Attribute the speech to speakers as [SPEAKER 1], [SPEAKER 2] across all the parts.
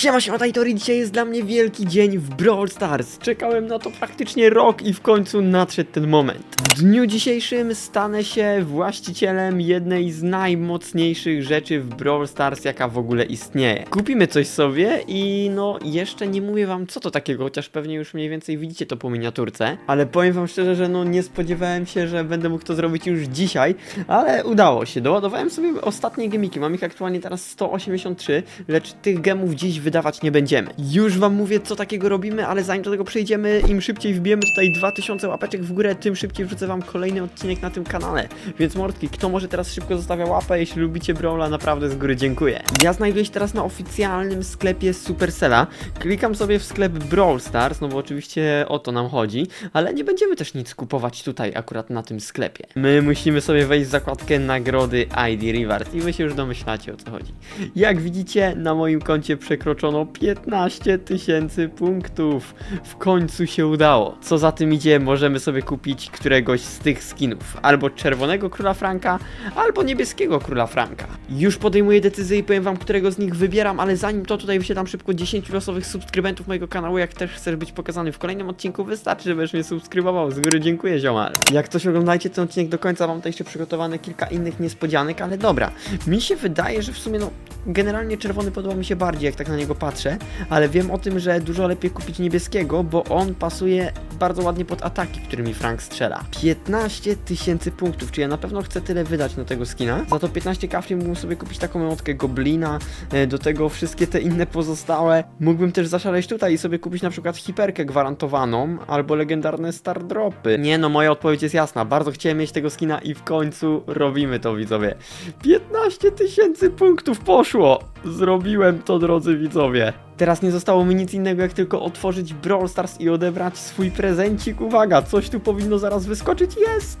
[SPEAKER 1] Siema, siema, Tajtori, dzisiaj jest dla mnie wielki dzień w Brawl Stars. Czekałem na to praktycznie rok i w końcu nadszedł ten moment. W dniu dzisiejszym stanę się właścicielem jednej z najmocniejszych rzeczy w Brawl Stars, jaka w ogóle istnieje. Kupimy coś sobie i no, jeszcze nie mówię wam co to takiego, chociaż pewnie już mniej więcej widzicie to po miniaturce, ale powiem wam szczerze, że no nie spodziewałem się, że będę mógł to zrobić już dzisiaj, ale udało się. Doładowałem sobie ostatnie gemiki, mam ich aktualnie teraz 183, lecz tych gemów dziś wydawać nie będziemy. Już wam mówię, co takiego robimy, ale zanim do tego przejdziemy, im szybciej wbijemy tutaj 2000 łapeczek w górę, tym szybciej wrzucę wam kolejny odcinek na tym kanale. Więc mordki, kto może teraz szybko zostawia łapę, jeśli lubicie Brawla, naprawdę z góry dziękuję. Ja znajduję się teraz na oficjalnym sklepie Supercella. Klikam sobie w sklep Brawl Stars, no bo oczywiście o to nam chodzi, ale nie będziemy też nic kupować tutaj, akurat na tym sklepie. My musimy sobie wejść w zakładkę nagrody ID Reward i wy się już domyślacie o co chodzi. Jak widzicie, na moim koncie przekroczono 15 tysięcy punktów. W końcu się udało. Co za tym idzie, możemy sobie kupić któregoś z tych skinów. Albo czerwonego króla Franka, albo niebieskiego króla Franka. Już podejmuję decyzję i powiem wam, którego z nich wybieram, ale zanim to tutaj wysiadam szybko 10 losowych subskrybentów mojego kanału. Jak też chcesz być pokazany w kolejnym odcinku, wystarczy, żebyś mnie subskrybował. Z góry dziękuję, ziomal. Jak coś oglądajcie ten odcinek do końca, mam tutaj jeszcze przygotowane kilka innych niespodzianek, ale dobra. Mi się wydaje, że w sumie no, generalnie czerwony podoba mi się bardziej, jak tak na niego patrzę, ale wiem o tym, że dużo lepiej kupić niebieskiego, bo on pasuje bardzo ładnie pod ataki, którymi Frank strzela. 15 tysięcy punktów, czy ja na pewno chcę tyle wydać na tego skina? Za to 15 kafli mógłbym sobie kupić taką emotkę Goblina, e, do tego wszystkie te inne pozostałe. Mógłbym też zaszaleć tutaj i sobie kupić na przykład hiperkę gwarantowaną, albo legendarne star dropy. Nie no, moja odpowiedź jest jasna, bardzo chciałem mieć tego skina i w końcu robimy to widzowie. 15 tysięcy punktów poszło! Zrobiłem to, drodzy widzowie. Teraz nie zostało mi nic innego, jak tylko otworzyć Brawl Stars i odebrać swój prezencik. Uwaga, coś tu powinno zaraz wyskoczyć. Jest!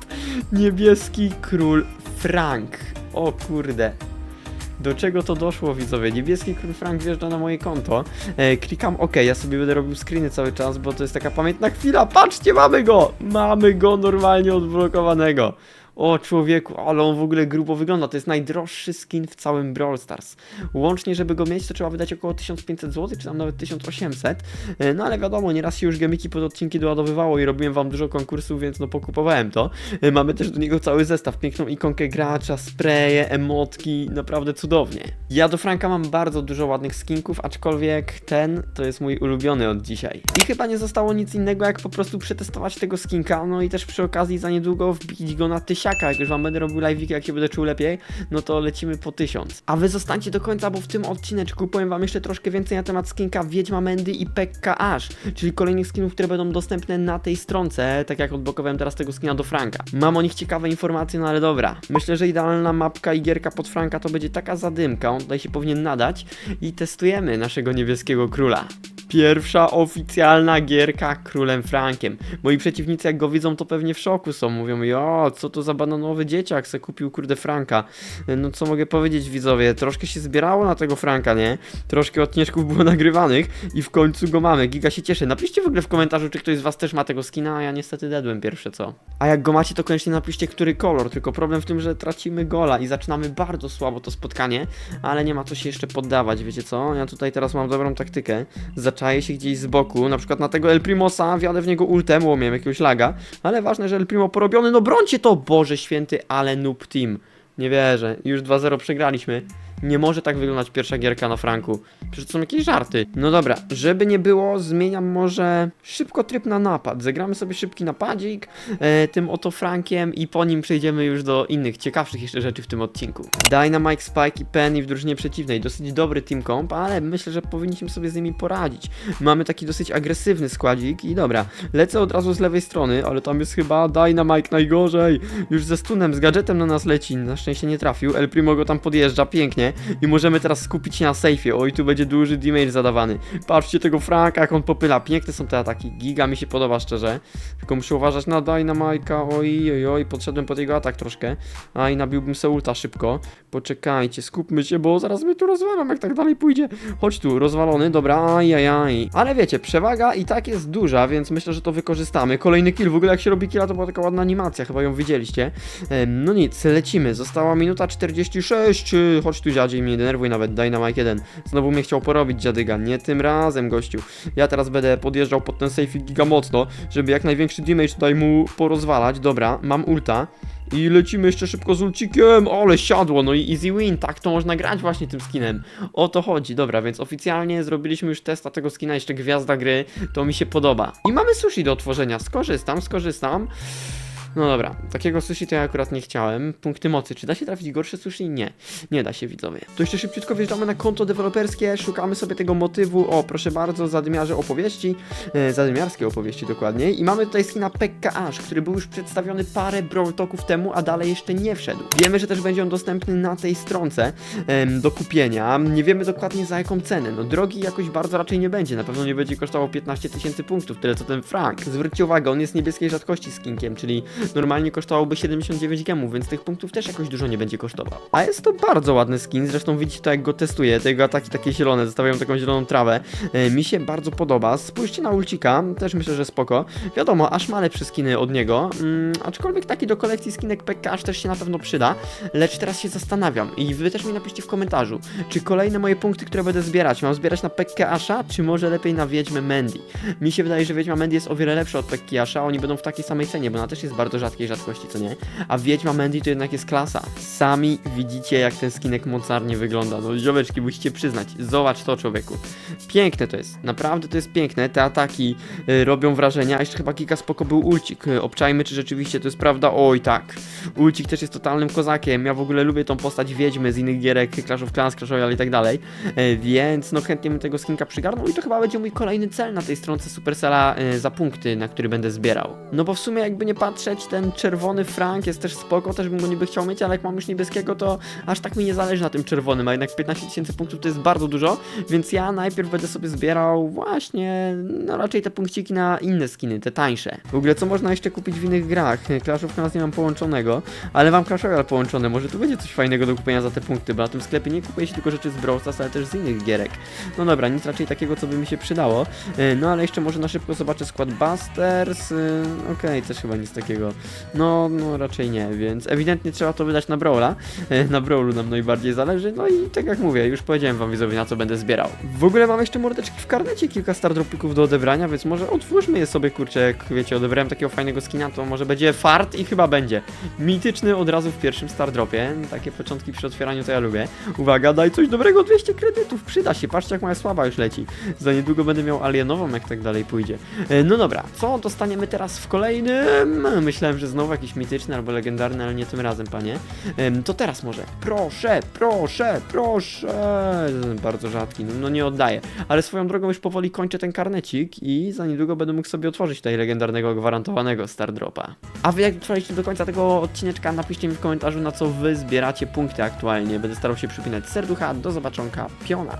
[SPEAKER 1] Niebieski król Frank. O kurde. Do czego to doszło, widzowie? Niebieski król Frank wjeżdża na moje konto. E, klikam OK, ja sobie będę robił screeny cały czas, bo to jest taka pamiętna chwila. Patrzcie, mamy go! Mamy go normalnie odblokowanego. O człowieku, ale on w ogóle grubo wygląda. To jest najdroższy skin w całym Brawl Stars. Łącznie, żeby go mieć, to trzeba wydać około 1500 zł, czy tam nawet 1800. E, No ale wiadomo, nieraz się już gemiki pod odcinki doładowywało i robiłem wam dużo konkursów, więc no pokupowałem to. E, Mamy też do niego cały zestaw, piękną ikonkę gracza, spreje, emotki, naprawdę cudownie. Ja do Franka mam bardzo dużo ładnych skinków, aczkolwiek ten to jest mój ulubiony od dzisiaj. I chyba nie zostało nic innego, jak po prostu przetestować tego skinka, no i też przy okazji za niedługo wbić go na Jak już wam będę robił live'iki, jak się będę czuł lepiej, no to lecimy po tysiąc. A wy zostańcie do końca, bo w tym odcineczku powiem wam jeszcze troszkę więcej na temat skinka Wiedźma Mendy i Pekka Ash, czyli kolejnych skinów, które będą dostępne na tej stronce, tak jak odblokowałem teraz tego skina do Franka. Mam o nich ciekawe informacje, no ale dobra. Myślę, że idealna mapka i gierka pod Franka to będzie taka zadymka, on tutaj się powinien nadać i testujemy naszego niebieskiego króla. Pierwsza oficjalna gierka królem Frankiem. Moi przeciwnicy jak go widzą to pewnie w szoku są. Mówią, jo, co to za bananowy dzieciak se kupił kurde Franka. No co mogę powiedzieć widzowie, troszkę się zbierało na tego Franka, nie? Troszkę odcineczków było nagrywanych i w końcu go mamy. Giga się cieszę. Napiszcie w ogóle w komentarzu, czy ktoś z was też ma tego skina, a ja niestety dedłem pierwsze co. A jak go macie, to koniecznie napiszcie, który kolor. Tylko problem w tym, że tracimy gola i zaczynamy bardzo słabo to spotkanie, ale nie ma co się jeszcze poddawać, wiecie co? Ja tutaj teraz mam dobrą taktykę. Zaczaję się gdzieś z boku, na przykład na tego El Primosa, wjadę w niego ultem, bo miałem jakiegoś laga, ale ważne, że El Primo porobiony, no brońcie to, Boże święty, ale noob team. Nie wierzę, już 2-0 przegraliśmy. Nie może tak wyglądać pierwsza gierka na Franku. Przecież to są jakieś żarty. No dobra, żeby nie było, zmieniam może szybko tryb na napad. Zagramy sobie szybki napadzik e, tym oto Frankiem i po nim przejdziemy już do innych, ciekawszych jeszcze rzeczy w tym odcinku. Dynamite, Spike i Penny w drużynie przeciwnej. Dosyć dobry team comp, ale myślę, że powinniśmy sobie z nimi poradzić. Mamy taki dosyć agresywny składzik i dobra, lecę od razu z lewej strony, ale tam jest chyba Dynamite najgorzej. Już ze stunem, z gadżetem na nas leci. Na szczęście nie trafił. El Primo go tam podjeżdża pięknie i możemy teraz skupić się na sejfie. Oj, tu będzie duży damage zadawany. Patrzcie tego Franka, jak on popyla. Piękne są te ataki. Giga mi się podoba szczerze. Tylko muszę uważać na Dynamite'a. Oj, oj, oj, podszedłem pod jego atak troszkę. A i nabiłbym se ulta szybko. Poczekajcie, skupmy się, bo zaraz mnie tu rozwalam, jak tak dalej pójdzie. Chodź tu, rozwalony, dobra, ajajaj. Ale wiecie, przewaga i tak jest duża, więc myślę, że to wykorzystamy. Kolejny kill, w ogóle jak się robi killa, to była taka ładna animacja, chyba ją widzieliście. No nic, lecimy. Została minuta 46. Chodź tu, dziadzie mnie denerwuj nawet, Dynamite 1. Znowu mnie chciał porobić dziadyga, nie tym razem, gościu. Ja teraz będę podjeżdżał pod ten safe giga mocno, żeby jak największy damage tutaj mu porozwalać. Dobra, mam ulta. I lecimy jeszcze szybko z ulcikiem, ale siadło, no i easy win, tak to można grać właśnie tym skinem. O to chodzi, dobra, więc oficjalnie zrobiliśmy już testa tego skina, jeszcze gwiazda gry, to mi się podoba. I mamy sushi do otworzenia, skorzystam, skorzystam. No dobra, takiego sushi to ja akurat nie chciałem. Punkty mocy. Czy da się trafić gorsze sushi? Nie. Nie da się, widzowie. To jeszcze szybciutko wjeżdżamy na konto deweloperskie, szukamy sobie tego motywu. O, proszę bardzo, zadymiarze opowieści. E, zadymiarskie opowieści dokładniej. I mamy tutaj skina Pekka Ash, który był już przedstawiony parę Brawl temu, a dalej jeszcze nie wszedł. Wiemy, że też będzie on dostępny na tej stronce em, do kupienia. Nie wiemy dokładnie za jaką cenę. No drogi jakoś bardzo raczej nie będzie. Na pewno nie będzie kosztował 15 tysięcy punktów, tyle co ten Frank. Zwróćcie uwagę, on jest niebieskiej rzadkości skinkiem, czyli normalnie kosztowałby 79 gemów, więc tych punktów też jakoś dużo nie będzie kosztował. A jest to bardzo ładny skin, zresztą widzicie to jak go testuję, te jego ataki takie zielone, zostawiają taką zieloną trawę. E, mi się bardzo podoba. Spójrzcie na ulcika, też myślę, że spoko. Wiadomo, aż ma lepsze skiny od niego, mm, aczkolwiek taki do kolekcji skinek PK aż też się na pewno przyda, lecz teraz się zastanawiam i wy też mi napiszcie w komentarzu, czy kolejne moje punkty, które będę zbierać, mam zbierać na Pekkę Asha, czy może lepiej na Wiedźmę Mandy? Mi się wydaje, że Wiedźma Mandy jest o wiele lepsza od Pekki Asha, oni będą w takiej samej cenie, bo ona też jest bardzo rzadkiej rzadkości, co nie? A Wiedźma Mandy to jednak jest klasa. Sami widzicie, jak ten skinek mocarnie wygląda. No ziomeczki, musicie przyznać. Zobacz to, człowieku. Piękne to jest. Naprawdę to jest piękne. Te ataki y, robią wrażenia. Jeszcze chyba kilka spoko był ulcik. Y, obczajmy, czy rzeczywiście to jest prawda. Oj, tak. Ulcik też jest totalnym kozakiem. Ja w ogóle lubię tą postać Wiedźmy z innych gierek, Clash of Clans, Clash Royale i tak dalej. Y, więc no chętnie bym tego skinka przygarnął i to chyba będzie mój kolejny cel na tej stronce Supercella y, za punkty, na który będę zbierał. No bo w sumie jakby nie patrzeć, ten czerwony frank jest też spoko, też bym go niby chciał mieć, ale jak mam już niebieskiego, to aż tak mi nie zależy na tym czerwonym, a jednak 15 tysięcy punktów to jest bardzo dużo, więc ja najpierw będę sobie zbierał właśnie, no raczej te punkciki na inne skiny, te tańsze. W ogóle co można jeszcze kupić w innych grach? Clash of Clans nie mam połączonego, ale mam Clash Royale połączone, może tu będzie coś fajnego do kupienia za te punkty, bo na tym sklepie nie kupuje się tylko rzeczy z Brawl Stars, ale też z innych gierek. No dobra, nic raczej takiego, co by mi się przydało, E, no ale jeszcze może na szybko zobaczę skład Busters, e, okej, też chyba nic takiego. No, no raczej nie, więc ewidentnie trzeba to wydać na Brawla. E, Na Brawlu nam najbardziej zależy, no i tak jak mówię, już powiedziałem wam widzowie na co będę zbierał. W ogóle mam jeszcze mordeczki w karnecie, kilka stardropików do odebrania, więc może otwórzmy je sobie, kurczę, jak wiecie, odebrałem takiego fajnego skina, to może będzie fart i chyba będzie. Mityczny od razu w pierwszym stardropie, takie początki przy otwieraniu to ja lubię. Uwaga, daj coś dobrego, 200 kredytów, przyda się, patrzcie jak moja słaba już leci. Za niedługo będę miał alienową, jak tak dalej pójdzie. E, No dobra, co dostaniemy teraz w kolejnym? Myślałem, że znowu jakiś mityczny albo legendarny, ale nie tym razem, panie. To teraz może. Proszę, proszę, proszę. Bardzo rzadki, no, no nie oddaję. Ale swoją drogą już powoli kończę ten karnecik i za niedługo będę mógł sobie otworzyć tutaj legendarnego, gwarantowanego Stardropa. A wy jak trwaliście do końca tego odcineczka, napiszcie mi w komentarzu, na co wy zbieracie punkty aktualnie. Będę starał się przypinać serducha. Do zobaczonka, piona.